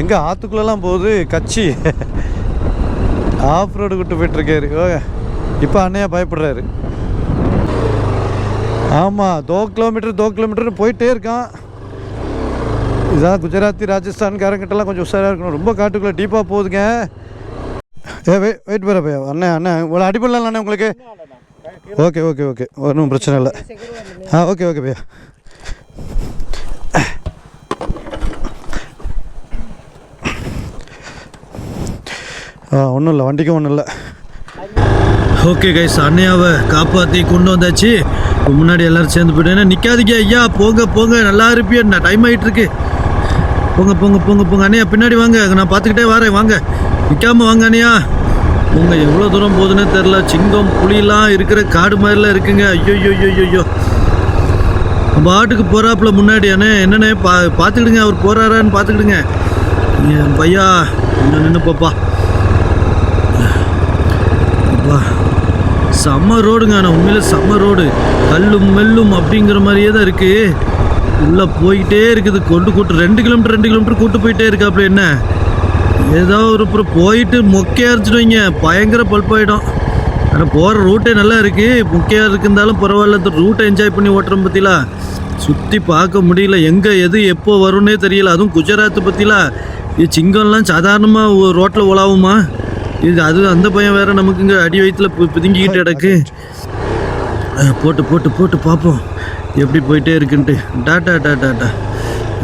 எங்கே ஆற்றுக்குள்ளெல்லாம் போகுது? கட்சி ஆஃப் ரோடு விட்டு போயிட்டுருக்காரு. இப்போ அண்ணையா பயப்படுறாரு. ஆமாம் தோ கிலோமீட்டர் தோ கிலோமீட்டர் போயிட்டே இருக்கான். இதான் குஜராத்தி ராஜஸ்தான்காரங்கிட்டலாம் கொஞ்சம் உஷாராக இருக்கணும். ரொம்ப காட்டுக்குள்ளே டீப்பாக போகுதுங்க. ஏ வெயிட் வெயிட் பண்ண பையா? அண்ணே அண்ணே உங்களை அடிப்படலாம் அண்ணே உங்களுக்கு. ஓகே ஓகே ஓகே ஒன்றும் பிரச்சனை இல்லை. ஆ ஓகே ஓகே பையா. ஒன்றும் இல்லை வண்டிக்கும் ஒன்றும் இல்லை. ஓகே கைஸ் அண்ணையாவை காப்பாற்றி கொண்டு வந்தாச்சு. இப்போ முன்னாடி எல்லாரும் சேர்ந்து போயிட்டேன் நிற்காதீங்க ஐயா போங்க போங்க நல்லா இருப்பியா? நான் டைம் ஆகிட்டு இருக்கு போங்க போங்க போங்க போங்க அண்ணையா பின்னாடி வாங்க. நான் பார்த்துக்கிட்டே வரேன் வாங்க. நிற்காம வாங்க அண்ணையா போங்க எவ்வளோ தூரம் போகுதுன்னே தெரில சிங்கம் புளியெலாம் இருக்கிற காடு மாதிரிலாம் இருக்குங்க. ஐயோ ஐயோ ஐயோ ஐயோ நம்ம ஆட்டுக்கு போகிறாப்புல முன்னாடி அண்ணே என்னண்ணே பா பார்த்துக்கிடுங்க அவர் போகிறாரான்னு பார்த்துக்கிடுங்க. என் பையா இன்னும் நின்று பாப்பா அப்பா செம்ம ரோடுங்க ஆனால் உண்மையில் செம்ம ரோடு. கல்லும் மெல்லும் அப்படிங்கிற மாதிரியே தான் இருக்குது உள்ளே போயிட்டே இருக்குது. கொண்டு கூட்டு ரெண்டு கிலோமீட்டர் ரெண்டு கிலோமீட்டர் கூட்டு போயிட்டே இருக்காப்புல என்ன? ஏதோ ஒரு அப்புறம் போயிட்டு மொக்கையாக இருந்துச்சுடுவீங்க பயங்கர பல்பாயிடும். ஆனால் போகிற ரூட்டே நல்லா இருக்குது மொக்கையாக இருக்குந்தாலும் பரவாயில்ல. இந்த ரூட்டை என்ஜாய் பண்ணி ஓட்டுறோம் பற்றிலாம் சுற்றி பார்க்க முடியல. எங்கே எது எப்போ வரும்னே தெரியல. அதுவும் குஜராத் பற்றிலாம் இது சிங்கம்லாம் சாதாரணமாக ரோட்டில் உலாவுமா? இது அது அந்த பையன் வேற நமக்கு இங்கே அடி வயிற்றுல பிதுங்கிக்கிட்டு கிடக்கு. போட்டு போட்டு போட்டு பார்ப்போம் எப்படி போயிட்டே இருக்குன்ட்டு. டாட்டா டாட்டா டா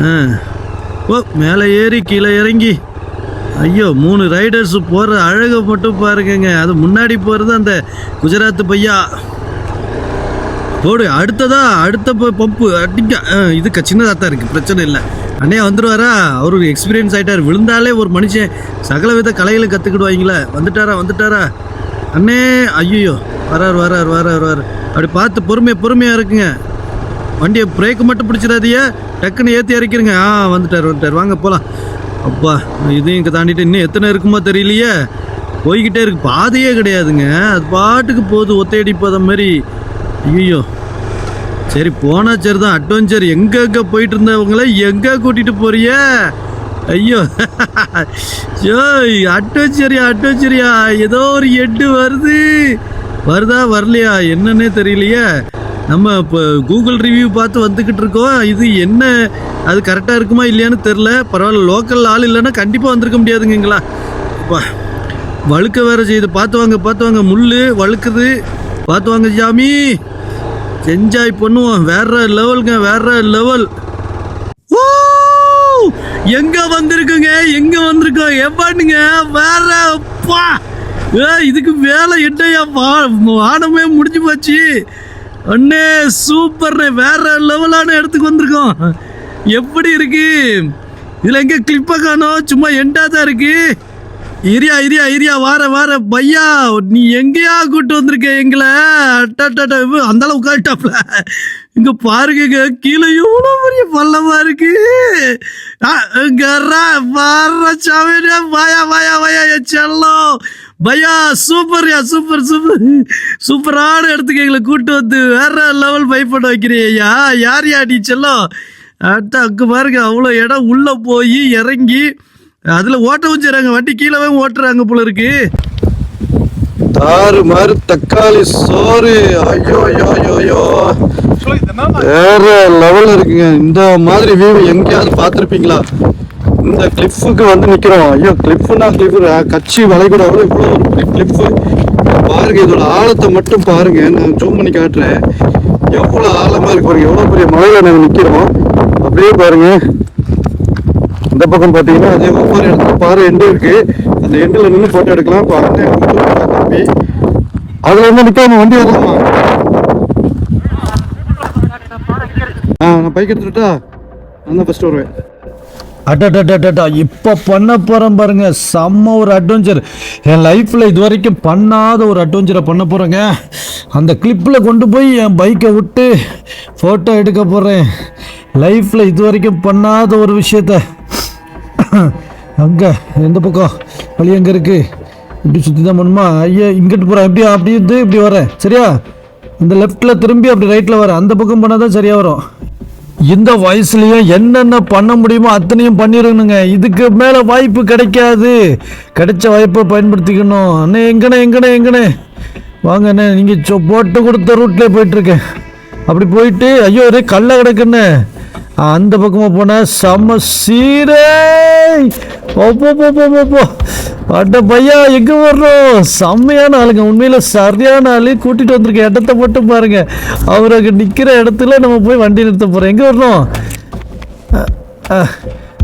ஆ. ஓ மேலே ஏறி கீழே இறங்கி. ஐயோ மூணு ரைடர்ஸ் போகிற அழகை மட்டும் பாருங்கங்க. அது முன்னாடி போகிறது அந்த குஜராத் பையா. போடு அடுத்ததா அடுத்த ப- பம்பு. அடிக்க இது க- சின்னதாக தான் இருக்குது பிரச்சனை இல்லை. அண்ணே வந்துடுவாரா அவர் ஒரு எக்ஸ்பீரியன்ஸ் ஆகிட்டார் விழுந்தாலே ஒரு மனுஷன் சகல வித கலைகளை கற்றுக்கிடுவாங்களே வந்துட்டாரா வந்துட்டாரா? அண்ணே ஐயோ வரார் வரார் வரார் வரார். அப்படி பார்த்து பொறுமையாக பொறுமையாக இருக்குங்க. வண்டியை பிரேக்கு மட்டும் பிடிச்சிடாதீங்க. டக்குன்னு ஏற்றி இறக்கிருங்க. ஆ வந்துட்டார் வந்துட்டார். வாங்க போகலாம் அப்பா இதையும் இங்கே தாண்டிட்டு இன்னும் எத்தனை இருக்குமோ தெரியலையே. போய்கிட்டே இருக்கு. பாதையே கிடையாதுங்க. அது பாட்டுக்கு போகுது. ஒத்தையடி போத மாதிரி. ஐயோ சரி போனா சரி தான் அட்வென்ச்சர் எங்க எங்க போயிட்டு இருந்தவங்கள எங்க கூட்டிட்டு போறிய? ஐயோ. ஐயோய் அட்வென்ச்சரியா அட்வென்ச்சரியா ஏதோ ஒரு எட்டு வருது. வருதா வரலையா? என்னன்னே தெரியலையே. நம்ம இப்போ கூகுள் ரிவ்யூ பார்த்து வந்துக்கிட்டு இருக்கோம். இது என்ன? அது கரெக்டாக இருக்குமா இல்லையான்னு தெரில பரவாயில்ல லோக்கல் ஆள் இல்லைன்னா கண்டிப்பாக வந்திருக்க முடியாதுங்கங்களா? அப்பா வழுக்க வேற செய்யுது. பார்த்து வாங்க பார்த்து வாங்க. முள் வழுக்குது. பார்த்து வாங்க ஜாமி. என்ஜாய் பண்ணுவோம். வேற லெவலுங்க வேற லெவல். எங்க வந்திருக்குங்க? எங்க வந்திருக்கோம்? எப்பாட்டுங்க வேற அப்பா ஏ இதுக்கு வேலை என்னையா? வா- வானமே முடிஞ்சு போச்சு. அண்ணே சூப்பர்ண்ணே. வேற லெவலான இடத்துக்கு வந்திருக்கோம். எப்படி இருக்கு? இதில் எங்கே கிளிப்பாக காணோம்? சும்மா எண்டாக தான் இருக்குது இரியா இரியா இரியா வார வார பையா நீ எங்கேயா கூட்டு வந்திருக்க எங்களை? அட்டாட்டா அந்த அளவு உட்காந்துட்டாப்ல இங்க பாருங்க கீழே எவ்வளோ பெரிய பள்ளமா இருக்கு. சாமியா வாயா வாயா வாயா என் செல்லம். பையா சூப்பர்யா சூப்பர் சூப்பர். சூப்பரான இடத்துக்கு எங்களை கூட்டு வந்து வேற லெவல் பை பண்ண வைக்கிறியா யார் யா நீ செல்லம்? அட்டா அங்கே பாருங்க அவ்வளோ இடம் உள்ளே போய் இறங்கி அதில் ஓட்டவும் செய்கிறாங்க வண்டி கீழே ஓட்டுறாங்க போல இருக்கு. தாறு மாறு தக்காளி சோறு. ஐயோ ஐயோ ஐயோ ஐயோ. வேற லெவல் இருக்குங்க. இந்த மாதிரி வியூ எங்கேயாவது பார்த்துருப்பீங்களா? இந்த கிளிஃபுக்கு வந்து நிற்கிறோம் ஐயோ கிளிஃப்னா கிளிஃப் கட்சி வளைகுடா கூட இவ்வளோ ஒரு பெரிய கிளிஃபு பாருங்க இதோட ஆழத்தை மட்டும் பாருங்க. நான் ஜூம் பண்ணி காட்டுறேன். எவ்வளோ ஆழமா இருக்கு பாருங்க. எவ்வளோ பெரிய மலையில நாங்கள் நிற்கிறோம் அப்படியே பாருங்க. இந்த பக்கம் பார்த்தீங்கன்னா அதே ஒவ்வொரு இடத்துல பாறை எண்டு இருக்கு. அந்த எண்டில் நின்று ஃபோட்டோ எடுக்கலாம். இப்போ தம்பி. அதில் இருந்து நிற்காம வண்டி வரலாமா ஆ நான் பைக் எடுத்துட்டா நான் தான் ஃபஸ்ட்டு வருவேன். அடடடடடா இப்போ பண்ண போகிறேன் பாருங்க. செம்ம ஒரு அட்வென்ச்சர் என் லைஃப்பில் இது வரைக்கும் பண்ணாத ஒரு அட்வென்ச்சரை பண்ண போகிறேங்க அந்த கிளிப்பில் கொண்டு போய் என் பைக்கை விட்டு ஃபோட்டோ எடுக்க போகிறேன் லைஃப்பில் இது வரைக்கும் பண்ணாத ஒரு விஷயத்த. அங்கே எந்த பக்கம்? வழி எங்கே இருக்கு? இப்படி சுற்றி தான் பண்ணுமா ஐயா இங்கிட்டு போகிறேன் எப்படி அப்படி இருந்து இப்படி வரேன் சரியா? இந்த லெஃப்ட்டில் திரும்பி அப்படி ரைட்டில் வரேன் அந்த பக்கம் போனால் தான் சரியாக வரும். இந்த வயசுலேயும் என்னென்ன பண்ண முடியுமோ அத்தனையும் பண்ணிடணுங்க இதுக்கு மேலே வாய்ப்பு கிடைக்காது. கிடைச்ச வாய்ப்பை பயன்படுத்திக்கணும். அண்ணே எங்கண்ணே எங்கண்ணே எங்கண்ணே? வாங்க அண்ணே நீங்கள் போட்டு கொடுத்த ரூட்லேயே போயிட்டுருக்கேன் அப்படி போயிட்டு ஐயோ ஒரே கல்லை கிடக்குண்ணே அந்த பக்கமாக போனால் செம்ம சீரே. ஓப்போ போ பையா எங்கே வர்றோம்? செம்மையான ஆளுங்க. உண்மையில் சரியான ஆளு. கூட்டிகிட்டு வந்திருக்க இடத்த மட்டும் பாருங்கள் அவர் அங்கே நிற்கிற இடத்துல நம்ம போய் வண்டி நிறுத்த போகிறோம் எங்கே வரணும்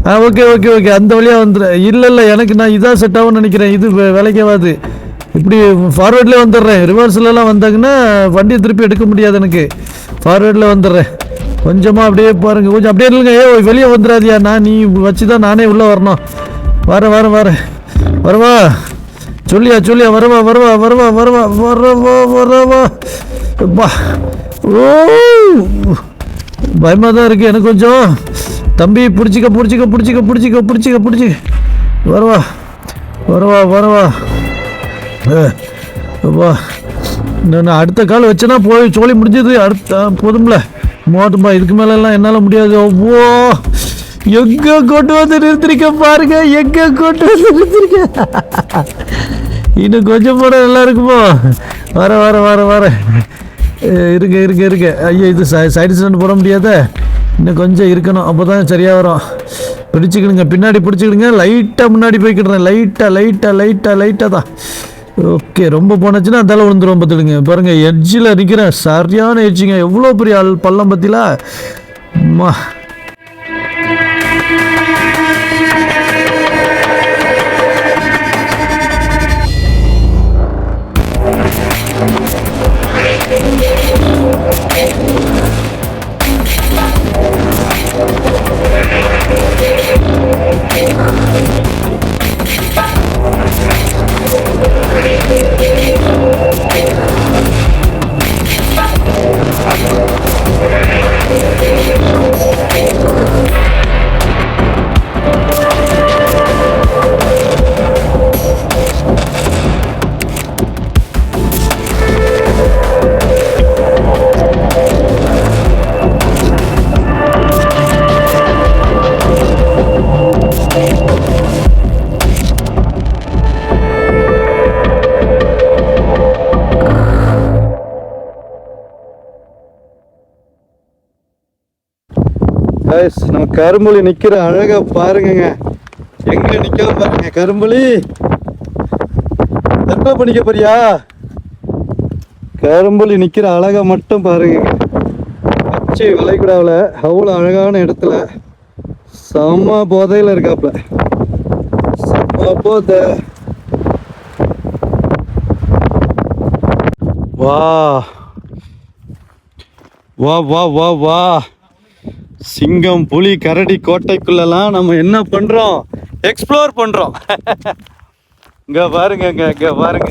ஆ ஓகே ஓகே ஓகே. அந்த வழியாக வந்துடு இல்லை இல்லை எனக்கு நான் இதான் செட் ஆகும்னு நினைக்கிறேன். இது வே- இப்படி ஃபார்வேர்ட்லேயே வந்துடுறேன். ரிவர்ஸ்லலாம் வந்தாங்கன்னா வண்டியை திருப்பி எடுக்க முடியாது எனக்கு. ஃபார்வேர்டில் வந்துடுறேன். கொஞ்சமாக அப்படியே பாருங்க. கொஞ்சம் அப்படியே இல்லைங்க ஏ வெளியே வந்துடாதியா. நான் நீ வச்சு தான் நானே உள்ளே வரணும். வர வரேன் வர. வரவா. சொல்லியா சொல்லியா. வரவா வரவா வரவா வரவா வரவா வரவா. பா ஓ பயமாக தான் இருக்குது எனக்கு கொஞ்சம். தம்பி பிடிச்சிக்க பிடிச்சிக்க பிடிச்சிக்க பிடிச்சிக்க பிடிச்சிக்க பிடிச்சிக்க. வரவா. வரவா வரவா. வா அப்பா. நான் அடுத்த கால் வச்சேன்னா போய் சோழி முடிஞ்சது. அடுத்த போதும்ல. மோட்டும்பா இதுக்கு மேலெல்லாம் என்னால் முடியாது. ஓ எங்கே கொண்டு வந்து நிறுத்திருக்க பாருங்க. எங்கே கொண்டு வந்து நிறுத்திருக்க? இன்னும் கொஞ்சம் போட நல்லா இருக்குமோ? வர வர வர வர. இருக்க இருங்க இருங்க இருங்க. ஐயோ இது சைடு ஸ்டாண்ட் போட முடியாத. இன்னும் கொஞ்சம் இருக்கணும். அப்போ தான் சரியாக வரும். பிடிச்சிக்கிடுங்க. பின்னாடி பிடிச்சிக்கிடுங்க. லைட்டாக முன்னாடி போய்க்கிடுறேன். லைட்டாக லைட்டாக லைட்டாக லைட்டாக தான். ஓகே ரொம்ப போனச்சுன்னா தலை விழுந்துரும் பார்த்துடுங்க. பாருங்கள் எட்ஜில் நிற்கிறேன் சரியான எட்ஜிங்க எவ்வளோ பெரிய ஆள் பள்ளம் பற்றிலா கைஸ் நம்ம கரும்புலி நிற்கிற அழகாக பாருங்கங்க. எங்க நிக்க பாருங்க கரும்புலி. தற்கொலை பண்ணிக்க போறியா? கரும்புலி நிற்கிற அழகை மட்டும் பாருங்க. பச்சை வளைகுடாவில் அவ்வளோ அழகான இடத்துல செம்ம போதையில் இருக்காப்புல செம்ம போதை. வா. வா வா வா வா. சிங்கம் புலி கரடி கோட்டைக்குள்ளெல்லாம் நம்ம என்ன பண்ணுறோம் எக்ஸ்ப்ளோர் பண்ணுறோம் இங்கே பாருங்க இங்கே இங்கே பாருங்க.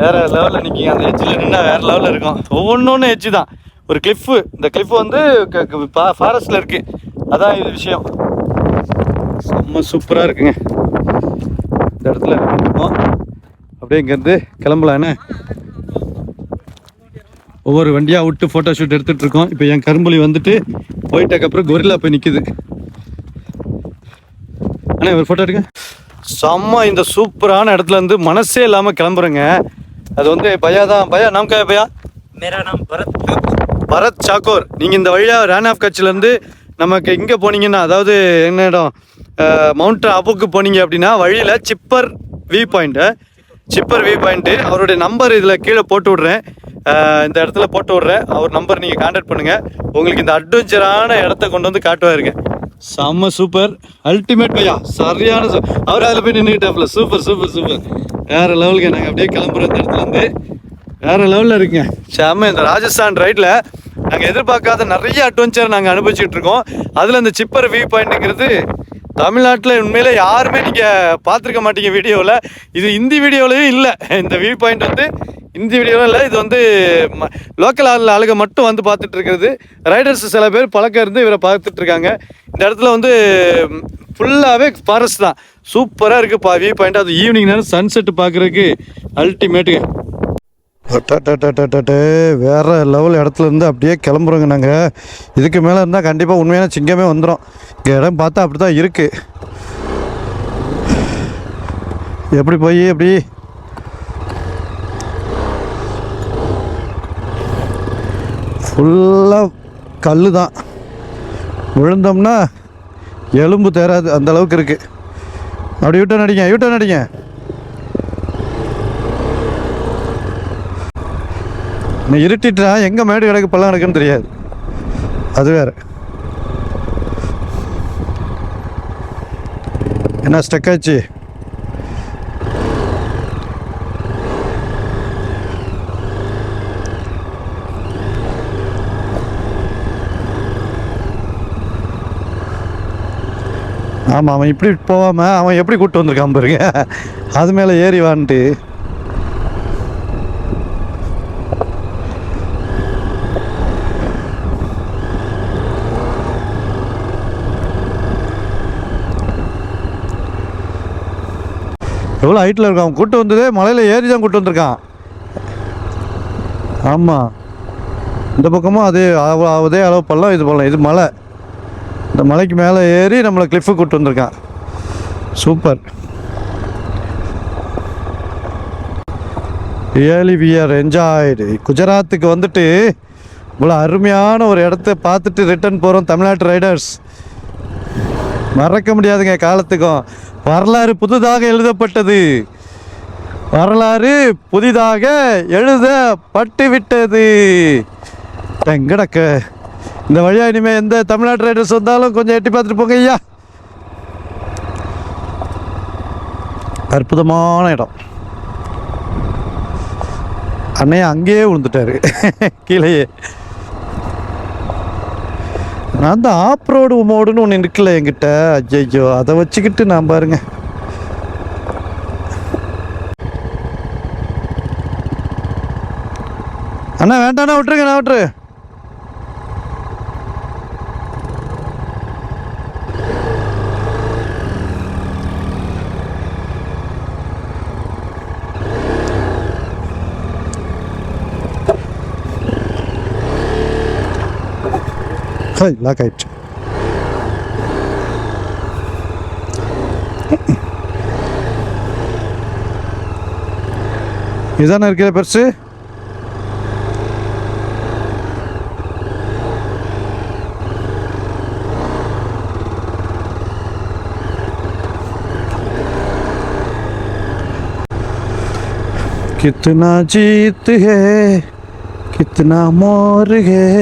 வேறு லெவலில் நிற்கிங்க அந்த எட்ஜில் நின்னா வேறு லெவலில் இருக்கும். ஒவ்வொன்றும் எட்ஜு தான். ஒரு கிளிஃபு இந்த கிளிஃப் வந்து ஃபாரஸ்டில் இருக்குது அதான் இது விஷயம். செம்ம சூப்பராக இருக்குங்க. இந்த இடத்துல இருக்கோம். அப்படியே இங்கேருந்து கிளம்பலாம் ஒவ்வொரு வண்டியாக விட்டு ஃபோட்டோ ஷூட் எடுத்துகிட்ருக்கோம் இப்போ என் கரும்புலி வந்துட்டு போயிட்டக்கப்புறம் கொரில்லா போய் நிற்குது அண்ணா இவர் ஃபோட்டோ எடுங்க. செம்ம இந்த சூப்பரான இடத்துல இருந்து மனசே இல்லாமல் கிளம்புறேங்க. அது வந்து பையா தான். பையா நாம் கே பையா? மேரா நாம் பரத் பரத் சாக்கோர் நீங்கள் இந்த வழியாக ரேன் ஆஃப் கட்சிலேருந்து நமக்கு இங்கே போனீங்கன்னா அதாவது என்ன இடம்? மவுண்ட் அபுக்கு போனீங்க அப்படின்னா வழியில் சிப்பர் வியூ பாயிண்ட்டு சிப்பர் வியூ பாயிண்ட்டு அவருடைய நம்பர் இதில் கீழே போட்டு விட்றேன். இந்த இடத்துல போட்டு விட்றேன். அவர் நம்பர் நீங்கள் காண்டாக்ட் பண்ணுங்கள் உங்களுக்கு இந்த அட்வென்ச்சரான இடத்த கொண்டு வந்து காட்டுவாருங்க. செம்ம சூப்பர் அல்டிமேட் பையா சரியான அவர் அதில் போய் நின்றுக்கிட்டாப்புல சூப்பர் சூப்பர் சூப்பர் வேறு லெவலுக்கு நாங்கள் அப்படியே கிளம்புறோம் இந்த இடத்துல வேறு வேற லெவலில் இருக்குங்க. செம்ம இந்த ராஜஸ்தான் ரைட்டில் நாங்கள் எதிர்பார்க்காத நிறைய அட்வென்ச்சர் நாங்கள் அனுபவிச்சுட்டு இருக்கோம். அதில் இந்த சிப்பர் வியூ பாயிண்ட்டுங்கிறது தமிழ்நாட்டில் உண்மையில் யாருமே நீங்கள் பார்த்துருக்க மாட்டீங்க வீடியோவில் இது இந்தி வீடியோவிலையும் இல்லை. இந்த வியூ பாயிண்ட் வந்து இந்தி வீடியோவில் இல்லை. இது வந்து லோக்கல் ஆள் ஆளுங்க மட்டும் வந்து பார்த்துட்டு இருக்கிறது. ரைடர்ஸ் சில பேர் பழக்கம் இருந்து இவரை பார்த்துட்டு இருக்காங்க. இந்த இடத்துல வந்து ஃபுல்லாகவே ஃபாரஸ்ட் தான். சூப்பராக இருக்குது பா வியூ பாயிண்ட் அது ஈவினிங் நேரம் சன்செட் பார்க்குறதுக்கு அல்டிமேட்டுங்க வேற லெவல் இடத்துல இருந்து அப்படியே கிளம்புறோங்க நாங்கள் இதுக்கு மேலே இருந்தால் கண்டிப்பாக உண்மையான சிங்கமே வந்துடும் இங்கே இடம் பார்த்தா அப்படி தான் இருக்குது எப்படி போய் எப்படி ஃபுல்லாக கல் தான் விழுந்தோம்னா எலும்பு தேராது அந்த அளவுக்கு இருக்குது அப்படி யூட்டன் அடிங்க யூட்டன் அடிங்க நீ இருட்டிட்டா எங்கே மேடு கிடக்கு பள்ளம் கிடக்குன்னு தெரியாது. அது வேற. என்ன ஸ்டக் ஆச்சு? ஆமாம் அவன் இப்படி போகாமல் அவன் எப்படி கூப்பிட்டு வந்திருக்கான் பாருங்க. அது மேலே ஏறி வான்ட்டு. எவ்வளோ ஹைட்டில் இருக்கான். அவன் கூட்டு வந்ததே மலையில் ஏறி தான் கூட்டு வந்திருக்கான். ஆமாம் இந்த பக்கமும் அதே அவ- அதே அளவு பள்ளம் இது பள்ளம் இது மலை. இந்த மலைக்கு மேலே ஏறி நம்மளை கிளிஃபு கூட்டு வந்திருக்கான். Super really we are enjoyed குஜராத்துக்கு வந்துட்டு இவ்வளோ அருமையான ஒரு இடத்த பார்த்துட்டு ரிட்டர்ன் போகிறோம் தமிழ்நாட்டு ரைடர்ஸ் மறக்க முடியாதுங்க காலத்துக்கும். வரலாறு புதிதாக எழுதப்பட்டது. வரலாறு புதிதாக எழுதப்பட்டு விட்டது எங்கடக்க இந்த வழியா இனிமேல் எந்த தமிழ்நாட்டு ரைடர்ஸ் வந்தாலும் கொஞ்சம் எட்டி பார்த்துட்டு போங்க ஐயா. அற்புதமான இடம். அண்ணையா அங்கேயே விழுந்துட்டாரு. கீழேயே. நான் தான் ஆப் ரோடு மோடுன்னு ஒன்று இருக்குல்ல என்கிட்ட. ஐயோ அதை வச்சுக்கிட்டு நான் பாருங்க. அண்ணா வேண்டாண்ணா விட்டுருங்க நான் விட்டுரு ஹாய் லாக் ஆயிடுச்சு இதானே இருக்கிற பெருசு कितना जीत है कितना मोर है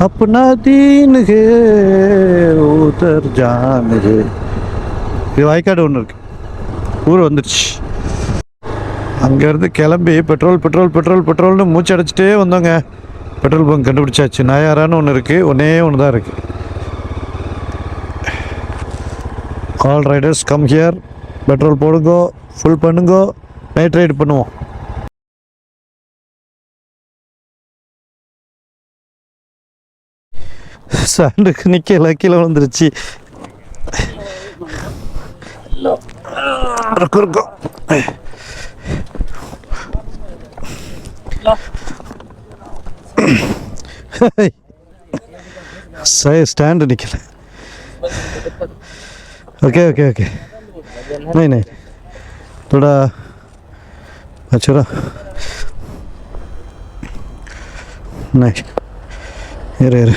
अपना दीन है उधर जान है இது வாய்க்காடு ஒன்று இருக்கு ஊர் வந்துடுச்சு அங்கேருந்து கிளம்பி பெட்ரோல் பெட்ரோல் பெட்ரோல் பெட்ரோல்னு மூச்சு அடைச்சிட்டே வந்தோங்க பெட்ரோல் பங்க் கண்டுபிடிச்சாச்சு நாயாரான்னு ஒன்று இருக்குது ஒன்றே ஒன்று தான் இருக்குது all riders come here petrol போடுங்கோ full பண்ணுங்கோ நைட் ரைடு பண்ணுவோம் சாண்டுக்கு நிற்கல கீழே விழுந்துருச்சு இருக்கும் இருக்கும் சரி ஸ்டாண்டு நிற்கல ओके ओके ओके नहीं नहीं थोड़ा अच्छा रहा नहीं इरे इरे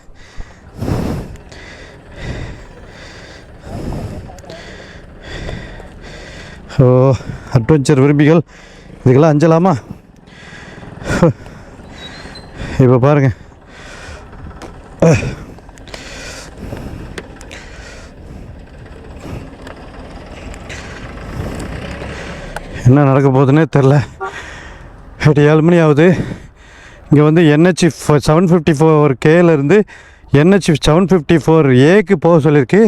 ஓ அட்வென்ச்சர் விரும்பிகள். இதுக்கெல்லாம் அஞ்சலாமா? இப்போ பாருங்கள் என்ன நடக்க போகுதுன்னே தெரில எட்டு ஏழு மணி ஆகுது. இங்கே வந்து என்ஹெச் செவன் ஃபிஃப்டி ஃபோர் கேலேருந்து என்ஹெச் செவன் ஃபிஃப்டி ஃபோர் ஏக்கு போக சொல்லியிருக்கு.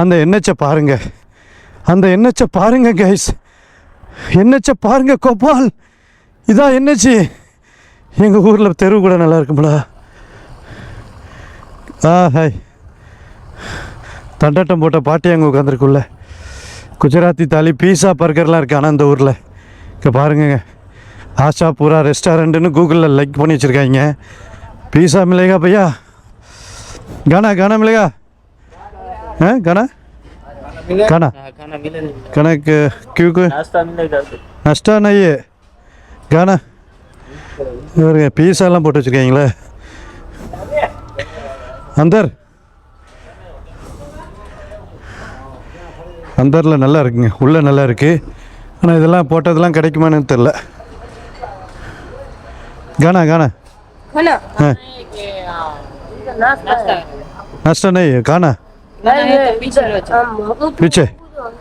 அந்த என்ஹெச்சை பாருங்கள் அந்த என்ஹெச்சை பாருங்க கைஸ் என்ஹெச்சை பாருங்க கோபால். இதான் என்னச்சு எங்கள் ஊரில் தெரு கூட நல்லா இருக்கும்ல. ஆ ஹாய். தண்டாட்டம் போட்ட பாட்டி அங்கே உட்காந்துருக்குள்ள குஜராத்தி தாலி பீஸா பர்கர்லாம் இருக்கு ஆனால் இந்த ஊரில். இங்கே பாருங்க ஆஷா பூரா ரெஸ்டாரண்ட்டுன்னு கூகுளில் லைக் பண்ணி வச்சுருக்காங்க. பீஸா மிளகா பையா? கனா கனா மிளகா? ஆ கனா? கானா हाँ, खाना मिलेगा கணக்கு கியூக்கு नाश्ता मिलेगा நஷ்டா நையே கானா இவருங்க பீஸாலாம் போட்டு வச்சுருக்கீங்களே அந்தர் அந்தரில் நல்லா இருக்குங்க உள்ளே நல்லா இருக்குது ஆனால் இதெல்லாம் போட்டதெல்லாம் கிடைக்குமான்னு தெரில கானா கானா खाना हाँ नाश्ता है नाश्ता नहीं है खाना नहीं है पीछे रोज हम पीछे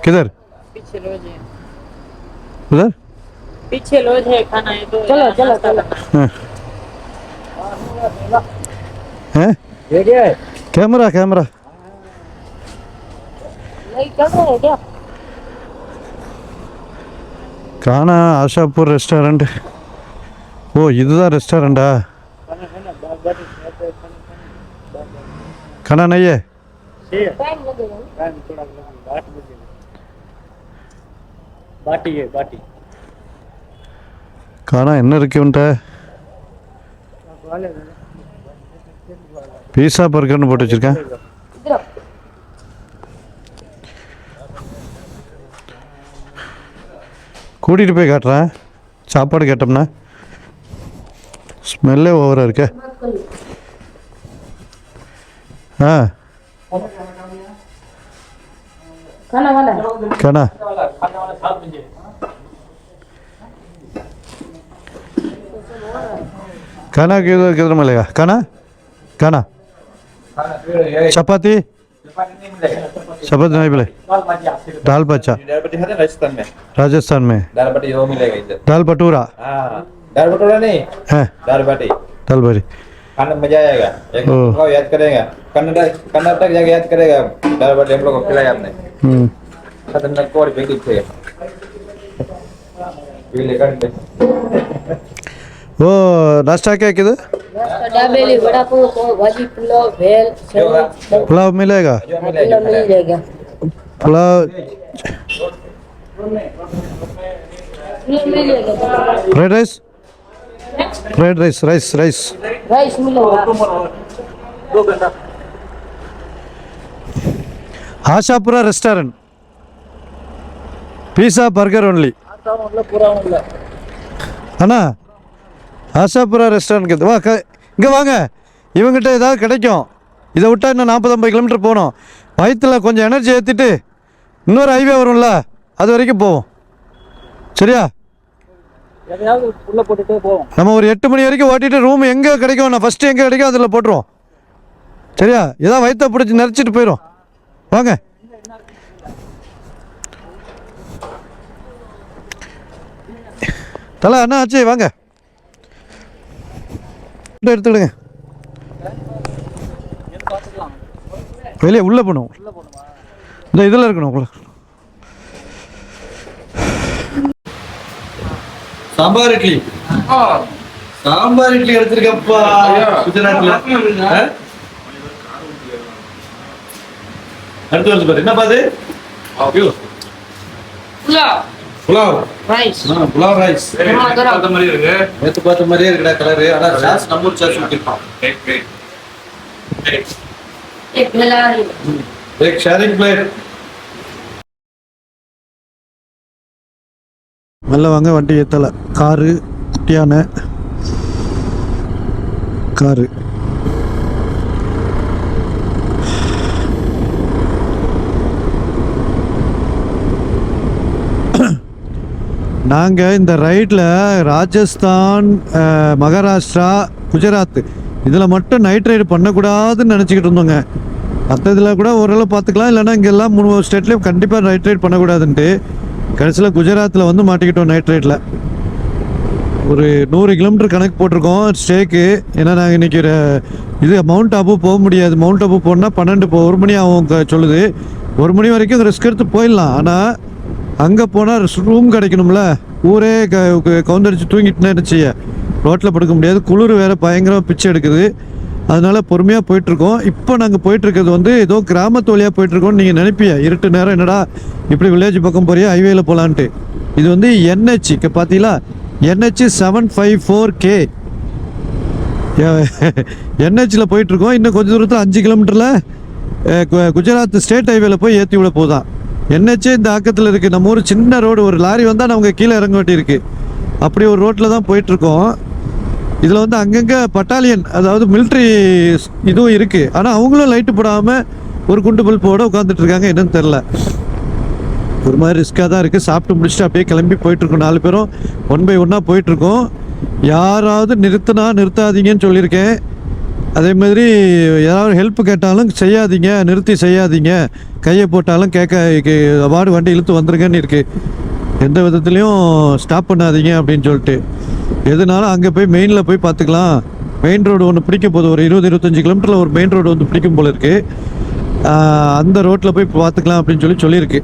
किधर पीछे रोज है उधर पीछे लॉज है खाना है तो चलो चलो चलो हाँ हैं ये क्या है कैमरा कैमरा नहीं चल रहे हैं क्या காணா ஆஷாப்பூர் ரெஸ்டாரண்ட் ஓ இதுதான் ரெஸ்டாரண்டா கண்ணா நையே காணா என்ன இருக்கு உன்ட்ட பீஸா பர்கர்னு போட்டு வச்சிருக்கேன். கூட்டிட்டு போய் காட்டுறேன். சாப்பாடு கேட்டோம்னா. ஸ்மெல்லே ஓவராக இருக்கே. ஆ. खाना वाला? खाना। खाना किधर किधर मिलेगा? खाना? खाना। चपाती? चपाती नहीं मिले दाल बच्चा। राजस्थान में। राजस्थान में दाल बटी वो मिलेगा दाल बटूरा। हाँ। दाल नहीं। हाँ। दाल बटी। दाल बाटी। खाने मज़ा आएगा एक। को याद करेगा। कर्नाटक कर्नाटक जाके याद करेगा। दाल बाटी हम लोग को खिलाया आपने। हम्म। खतरनाक को और बेटी थे। पीले कंटे वो नाश्ता क्या किधर? नाश्ता दाबेली वड़ा पाव पाव भाजी पुलाव भेल पुलाव मिलेगा? पुलाव मिलेगा। Pulao pulao fried rice? fried rice rice rice rice मिलेगा Ashapura restaurant pizza burger only அண்ணா ஆஷாபுரா ரெஸ்டாரண்ட் வா க இங்கே வாங்க இவங்ககிட்ட ஏதாவது கிடைக்கும் இதை விட்டா இன்னும் நாற்பது ஐம்பது கிலோமீட்டர் போகணும் வயிற்றில் கொஞ்சம் எனர்ஜி ஏற்றிட்டு இன்னொரு ஹைவே வரும்ல அது வரைக்கும் போவோம் சரியா எதையாவது உள்ள போட்டுட்டே போவோம். நம்ம ஒரு எட்டு மணி வரைக்கும் ஓட்டிட்டு ரூம் எங்கே கிடைக்கும்? நான் ஃபஸ்ட்டு எங்கே கிடைக்கும்? அதில் போட்டுருவோம். சரியா? ஏதாவது வயிற்ற பிடிச்சி நிறச்சிட்டு போயிடும் வாங்க. தலை அண்ணா ஆச்சு? வாங்க. இதை எடுத்துக்கிடுங்க. வெளியே உள்ளே போகணும். இந்த இதில் இருக்கணும் உங்களுக்கு சாம்பார் இட்லி. சாம்பார் இட்லி எடுத்திருக்கப்பா. குஜராத்ல. அடுத்து வந்து பாரு. என்னப்பா அது? புலாவ். ரைஸ். புலாவ் ரைஸ். பார்த்த மாதிரியே இருக்கு. நேத்து பார்த்த மாதிரியே இருக்குடா கலர். ஆனா சாஸ் நம்ம ஊர் சாஸ் ஊத்திருப்பான். ஏக் ஷேரிங் பிளேட் மெல்ல வாங்க வண்டி ஏற்றலை காரு குட்டியான காரு. நாங்கள் இந்த ரைடில் ராஜஸ்தான் மகாராஷ்டிரா குஜராத் இதில் மட்டும் நைட் ரைடு பண்ணக்கூடாதுன்னு நினச்சிக்கிட்டு இருந்தோங்க. மற்ற இதில் கூட ஓரளவு பார்த்துக்கலாம். இல்லைன்னா இங்கே எல்லாம் மூணு ஸ்டேட்லேயும் கண்டிப்பாக நைட் ரைட் பண்ணக்கூடாதுன்ட்டு. கடைசியில் குஜராத்தில் வந்து மாட்டிக்கிட்டோம் நைட் ரைட்டில் ஒரு நூறு கிலோமீட்டர் கணக்கு போட்டிருக்கோம் ஸ்டேக்கு ஏன்னா நாங்கள் இன்றைக்கி இது மவுண்ட் அபு போக முடியாது. மவுண்ட் அபு போனால் பன்னெண்டு இப்போ ஒரு மணி ஆகும் க- சொல்லுது. ஒரு மணி வரைக்கும் ரிஸ்க் எடுத்து போயிடலாம். ஆனால் அங்கே போனால் ரூம் கிடைக்கணும்ல. ஊரே க க- கவுந்தடிச்சு தூங்கிட்டுனே இருந்துச்சு. ரோட்டில் படுக்க முடியாது. குளிர் வேறு பயங்கரமாக பிச்சை எடுக்குது. அதனால் பொறுமையாக போயிட்டுருக்கோம். இப்போ நாங்கள் போயிட்டுருக்கிறது வந்து ஏதோ கிராமத்து வழியாக போயிட்டுருக்கோம்னு நீங்கள் நினைப்பிய. இருட்டு நேரம் என்னடா இப்படி வில்லேஜ் பக்கம் போறியா ஹைவேல போகலான்ட்டு இது வந்து என்ஹெச் இப்போ பார்த்தீங்களா NH seven five four K என்ஹெச்சில் போயிட்டுருக்கோம். இன்னும் கொஞ்சம் தூரத்தில் அஞ்சு கிலோமீட்டரில் குஜராத் ஸ்டேட் ஹைவேல போய் ஏற்றி விட போதான் என்ஹெச்சே இந்த ஆக்கத்தில் இருக்குது நம்ம ஊர் சின்ன ரோடு ஒரு லாரி வந்தால் நமக்கு கீழே இறங்க வேண்டியிருக்கு. அப்படி ஒரு ரோட்டில் தான் போயிட்டுருக்கோம். இதில் வந்து அங்கங்கே பட்டாலியன் அதாவது மிலிட்ரி இதுவும் இருக்குது ஆனால் அவங்களும் லைட்டு போடாமல் ஒரு குண்டு பல்போட உட்காந்துட்டு இருக்காங்க. என்னன்னு தெரில ஒரு மாதிரி ரிஸ்க்காக தான் இருக்குது சாப்பிட்டு முடிச்சுட்டு அப்படியே கிளம்பி போயிட்டுருக்கோம் நாலு பேரும் ஒன் பை ஒன்னாக போயிட்டுருக்கோம் யாராவது நிறுத்தினா நிறுத்தாதீங்கன்னு சொல்லியிருக்கேன். அதே மாதிரி யாராவது ஹெல்ப் கேட்டாலும் செய்யாதீங்க. நிறுத்தி செய்யாதீங்க. கையை போட்டாலும் கேட்க வார்டு வண்டி இழுத்து வந்துருங்கன்னு இருக்குது எந்த விதத்துலேயும் ஸ்டாப் பண்ணாதீங்க அப்படின்னு சொல்லிட்டு. எதுனாலும் அங்கே போய் மெயினில் போய் பார்த்துக்கலாம். மெயின் ரோடு ஒன்று பிடிக்க போகுது. ஒரு இருபது இருபத்தஞ்சி கிலோமீட்டரில் ஒரு மெயின் ரோடு வந்து பிடிக்கும் போல இருக்குது அந்த ரோட்டில் போய் பார்த்துக்கலாம் அப்படின்னு சொல்லி சொல்லியிருக்கு.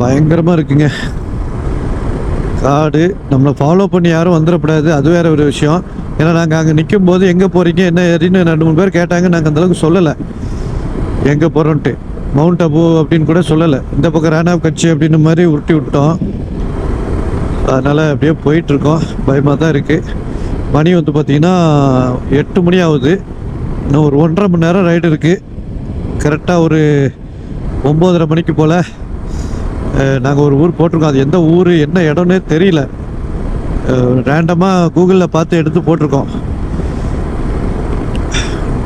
பயங்கரமாக இருக்குங்க. காடு நம்மளை ஃபாலோ பண்ணி யாரும் வந்துடக்கூடாது. அது வேற ஒரு விஷயம். ஏன்னா நாங்கள் அங்கே நிற்கும் போது எங்கே போகிறீங்க என்ன ஏறின்னு ரெண்டு மூணு பேர் கேட்டாங்க. நாங்கள் அந்தளவுக்கு சொல்லலை. எங்கே போகிறோன்ட்டு மவுண்ட் அபு அப்படின்னு கூட சொல்லலை. இந்த பக்கம் ரேனாப் கட்சி அப்படின்னு மாதிரி உருட்டி விட்டோம் அதனால் அப்படியே போயிட்டுருக்கோம். பயமாக தான் இருக்குது மணி வந்து பார்த்திங்கன்னா எட்டு மணி ஆகுது. இன்னும் ஒரு ஒன்றரை மணி நேரம் ரைடு இருக்குது கரெக்டாக ஒரு ஒம்போதரை மணிக்கு போல் நாங்கள் ஒரு ஊர் போட்டிருக்கோம். அது எந்த ஊர் என்ன இடம்னே தெரியல. ரேண்டமாக கூகுளில் பார்த்து எடுத்து போட்டிருக்கோம்.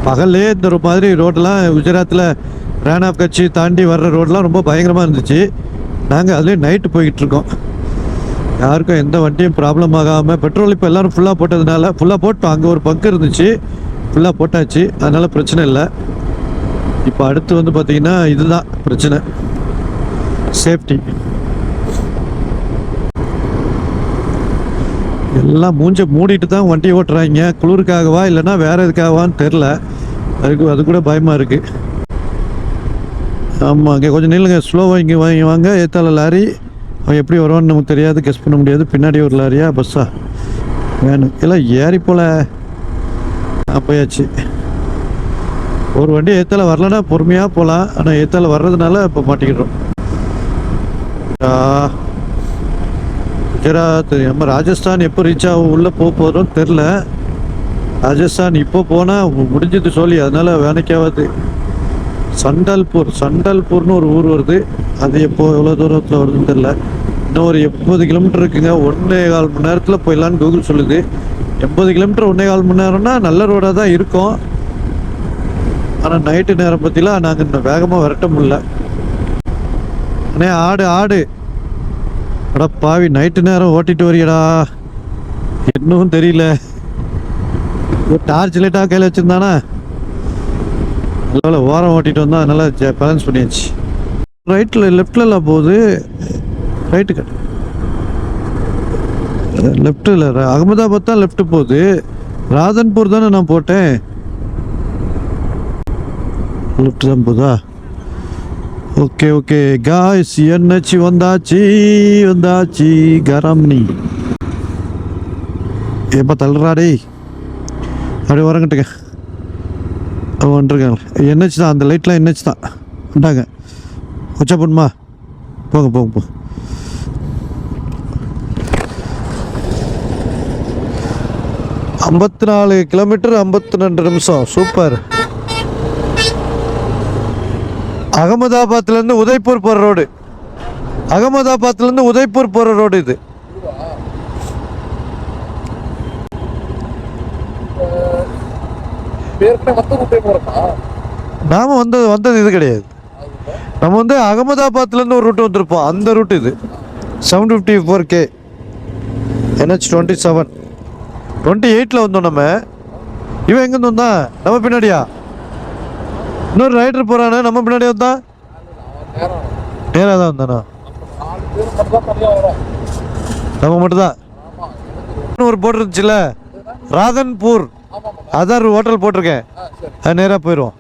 பகல்லே இந்த ஒரு மாதிரி ரோடெலாம் குஜராத்தில் ரேனாப் கட்சி தாண்டி வர்ற ரோடெலாம் ரொம்ப பயங்கரமாக இருந்துச்சு. நாங்கள் அதுலேயும் நைட்டு போய்கிட்டு இருக்கோம் யாருக்கும் எந்த வண்டியும் ப்ராப்ளம் ஆகாமல் பெட்ரோல் இப்போ எல்லோரும் ஃபுல்லாக போட்டதுனால ஃபுல்லாக போட்டோம் அங்கே ஒரு பங்கு இருந்துச்சு. ஃபுல்லாக போட்டாச்சு. அதனால் பிரச்சனை இல்லை. இப்போ அடுத்து வந்து பார்த்திங்கன்னா இதுதான் பிரச்சனை. சேஃப்டி எல்லாம் மூஞ்ச மூடிட்டு தான் வண்டி ஓட்டுறாங்க. குளிருக்காகவா இல்லைன்னா வேறு எதுக்காகவான்னு தெரில அதுக்கு அது கூட பயமாக இருக்குது ஆமாம் இங்கே கொஞ்சம் நில்லுங்க. ஸ்லோவாக இங்கே வாங்கி வாங்க. ஏத்தால லாரி. அவன் எப்படி வருவான்னு நமக்கு தெரியாது கெஸ் பண்ண முடியாது. பின்னாடி ஒரு லாரியா பஸ்ஸா வேணும் எல்லாம் ஏறி போல. போயாச்சு ஒரு வண்டி ஏத்தால வரலன்னா பொறுமையாக போகலாம் ஆனால் ஏத்தால வர்றதுனால இப்போ மாட்டிக்கிட்டோம் குஜராத் நம்ம ராஜஸ்தான் எப்போ ரீச் ஆகும் உள்ளே போக போகிறோம் தெரில ராஜஸ்தான் இப்போ போனால் முடிஞ்சது சொல்லி அதனால் வேலைக்காவது. சண்டல்பூர் சண்டல்பூர்னு ஒரு ஊர் வருது. அது எப்போ எவ்வளோ தூரத்தில் வருதுன்னு தெரில இன்னும் ஒரு எண்பது கிலோமீட்டர் இருக்குங்க. ஒன்றே கால் மணி நேரத்தில் போயிடலான்னு கூகுள் சொல்லுது. எண்பது கிலோமீட்டர் ஒன்றே கால் மணி நேரம்னா நல்ல ரோடாக தான் இருக்கும். ஆனால் நைட்டு நேரம் பற்றிலாம் நாங்கள் இந்த வேகமாக விரட்ட முடியல. அண்ணே ஆடு ஆடு. அட பாவி நைட்டு நேரம் ஓட்டிட்டு வரியடா. இன்னும் தெரியல. டார்ச் லைட்டாக கையில் வச்சுருந்தானா? நல்ல ஓரம் ஓட்டிட்டு வந்தா அதனால பேலன்ஸ் பண்ணியாச்சு. ரைட்டில் லெஃப்ட்லலாம் போகுது. ரைட்டு கட் லெஃப்ட்டில் அகமதாபாத் தான் லெஃப்ட்டு போகுது. ராதன்பூர் தானே நான் போட்டேன். லெஃப்ட் தான் போதா? ஓகே ஓகே காய்ஸ் என்னாச்சு? வந்தாச்சு வந்தாச்சு. கரம்னி எப்போ தள்ளுறாடே அப்படியே வரங்கட்டுங்க வந்துருக்காங்க என்னச்சு தான் அந்த லைட்லாம் என்னச்சு தான் வந்துட்டாங்க வச்சா பொண்ணுமா போங்க போங்க போ. ஐம்பத்தி நாலு கிலோமீட்டர் ஐம்பத்தி ரெண்டு நிமிஷம். சூப்பர் அகமதாபாத்லேருந்து உதய்பூர் போகிற ரோடு அகமதாபாத்லேருந்து உதய்பூர் போகிற ரோடு இது. நாம வந்தது வந்தது இது கிடையாது. நம்ம வந்து அகமதாபாத்லேருந்து ஒரு ரூட் வந்திருப்போம். அந்த ரூட் இது. Seven fifty four K NH twenty seven twenty எயிட்டில் வந்தோம் நம்ம. இவன் எங்கேருந்து வந்தான்? நம்ம பின்னாடியா? இன்னொரு ரைடர் போகிறானே நம்ம பின்னாடி வந்தான் நேராக தான் வந்தானா? நம்ம மட்டும்தான். ஒரு போட்டிருந்துச்சுல ராதன்பூர். அதான் ஒரு ஹோட்டல் போட்டிருக்கேன். அது நேராக போயிடுவோம்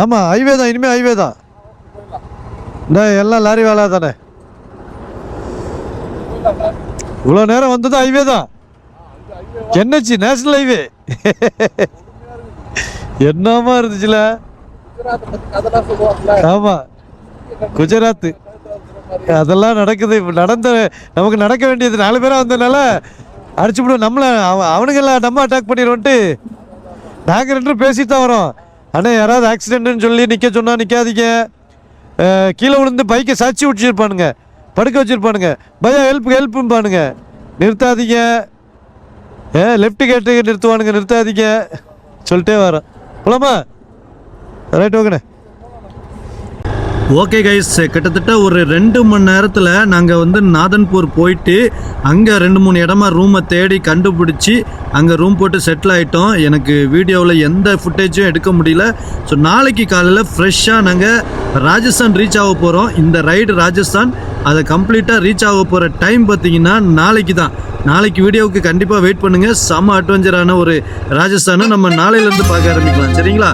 ஆமாம் ஹைவே தான் இனிமேல் ஹைவே தான். இந்த எல்லாம் லாரி வேலை தானே? இவ்வளோ நேரம் வந்தது ஹைவே தான். என்னச்சு நேஷனல் ஹைவே என்னமா இருந்துச்சுல? ஆமாம் குஜராத் அதெல்லாம் நடக்குது இப்போ நடந்த நமக்கு நடக்க வேண்டியது நாலு பேராக வந்ததுனால அடிச்சு விடுவோம் நம்மளை அவ- அவனுங்கெல்லாம் நம்ம அட்டாக் பண்ணிடுவோன்ட்டு நாங்கள் ரெண்டு பேசிட்டு தான் வரோம். ஆனால் யாராவது ஆக்சிடென்ட்னு சொல்லி நிற்க சொன்னால் நிற்காதீங்க கீழே விழுந்து பைக்கை சாட்சி விட்டுச்சிருப்பானுங்க. படுக்க வச்சிருப்பானுங்க. பையா ஹெல்ப் ஹெல்ப்பும்பானுங்க நிறுத்தாதீங்க. ஏ லெஃப்ட் கேட்டு நிறுத்துவானுங்க. நிறுத்தாதீங்க. சொல்லிட்டே வரோம் போலாமா? ரைட் ஓகேண்ணே ஓகே கைஸ் கிட்டத்தட்ட ஒரு ரெண்டு மணி நேரத்தில் நாங்கள் வந்து நாதன்பூர் போயிட்டு அங்கே ரெண்டு மூணு இடமா ரூமை தேடி கண்டுபிடிச்சி அங்கே ரூம் போட்டு செட்டில் ஆகிட்டோம் எனக்கு வீடியோவில் எந்த ஃபுட்டேஜும் எடுக்க முடியல. ஸோ நாளைக்கு காலையில் ஃப்ரெஷ்ஷாக நாங்கள் ராஜஸ்தான் ரீச் ஆக போகிறோம் இந்த ரைடு ராஜஸ்தான் அதை கம்ப்ளீட்டாக ரீச் ஆக போகிற டைம் பார்த்தீங்கன்னா நாளைக்கு தான். நாளைக்கு வீடியோவுக்கு கண்டிப்பாக வெயிட் பண்ணுங்கள் செம்ம அட்வென்ச்சரான ஒரு ராஜஸ்தானை நம்ம நாளையிலேருந்து பார்க்க ஆரம்பிக்கலாம். சரிங்களா?